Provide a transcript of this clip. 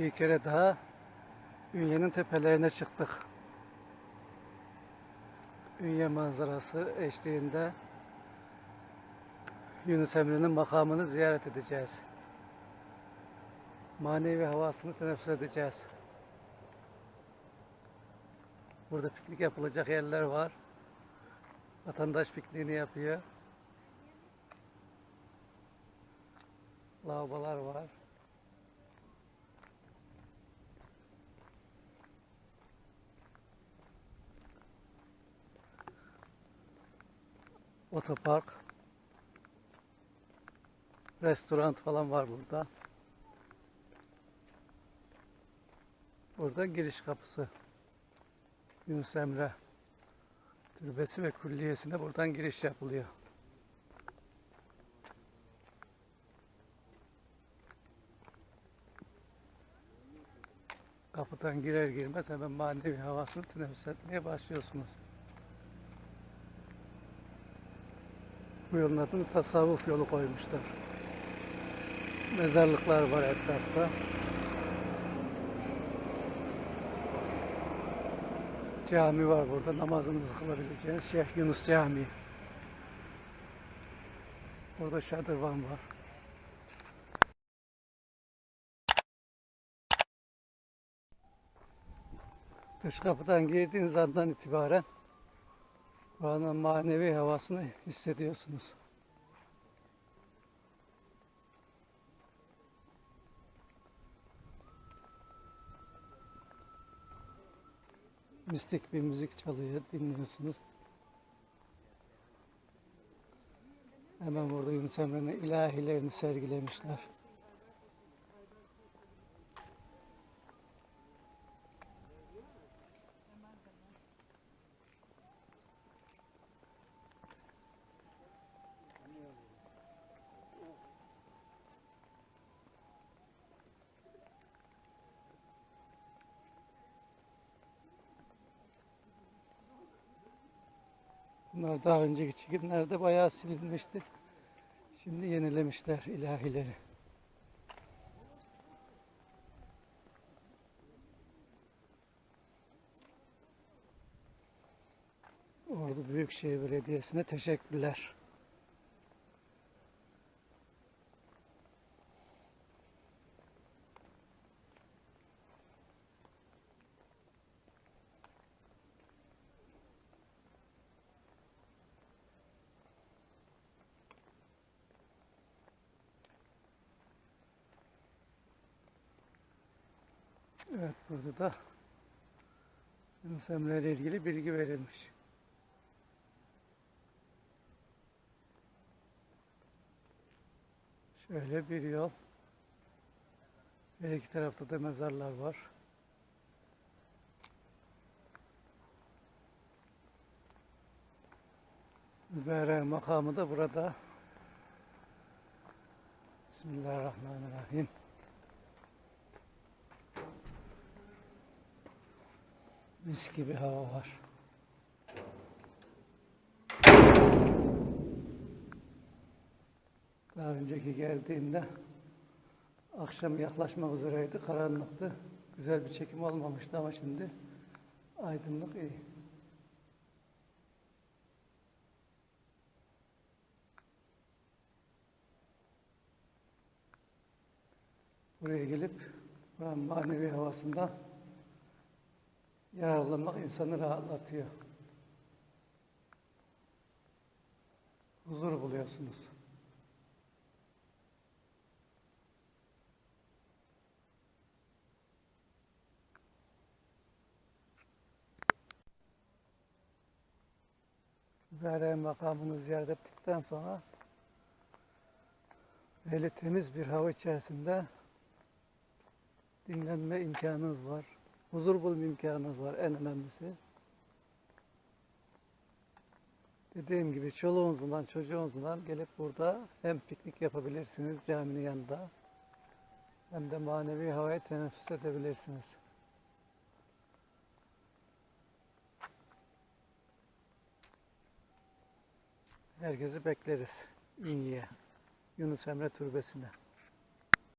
Bir kere daha Ünye'nin tepelerine çıktık. Ünye manzarası eşliğinde Yunus Emre'nin makamını ziyaret edeceğiz. Manevi havasını teneffüs edeceğiz. Burada piknik yapılacak yerler var. Vatandaş pikniğini yapıyor. Lavabolar var. Otopark. Restoran falan var burada. Burada giriş kapısı. Yunus Emre Türbesi ve Külliyesi'ne buradan giriş yapılıyor. Kapıdan girer girmez hemen manevi havasını teneffüs etmeye başlıyorsunuz. Bu yolun adını tasavvuf yolu koymuşlar. Mezarlıklar var etrafta. Cami var burada namazınızı kılabileceğiniz Şeyh Yunus Camii. Burada şadırvan var. Dış kapıdan girdiğiniz andan itibaren buranın manevi havasını hissediyorsunuz. Mistik bir müzik çalıyor, dinliyorsunuz. Hemen burada Yunus Emre'nin ilahilerini sergilemişler. Bunlar daha önceki çekimlerde bayağı silinmişti. Şimdi yenilemişler ilahileri. Ordu Büyükşehir Belediyesi'ne teşekkürler. Evet burada da ile ilgili bilgi verilmiş. Şöyle bir yol. Her iki tarafta da mezarlar var. Mübarek makamı da burada. Bismillahirrahmanirrahim. Mis gibi hava var. Daha önceki geldiğimde akşam yaklaşmak üzereydi, karanlıktı. Güzel bir çekim olmamıştı ama şimdi aydınlık iyi. Buraya gelip buranın manevi havasından yararlanmak insanı rahatlatıyor. Huzur buluyorsunuz. Mübarek makamını ziyaret ettikten sonra böyle temiz bir hava içerisinde dinlenme imkanınız var. Huzur bulma imkanınız var en önemlisi. Dediğim gibi çoluğunuzdan, çocuğunuzdan gelip burada hem piknik yapabilirsiniz caminin yanında hem de manevi havayı teneffüs edebilirsiniz. Herkesi bekleriz İnyi'ye, Yunus Emre Türbesi'ne.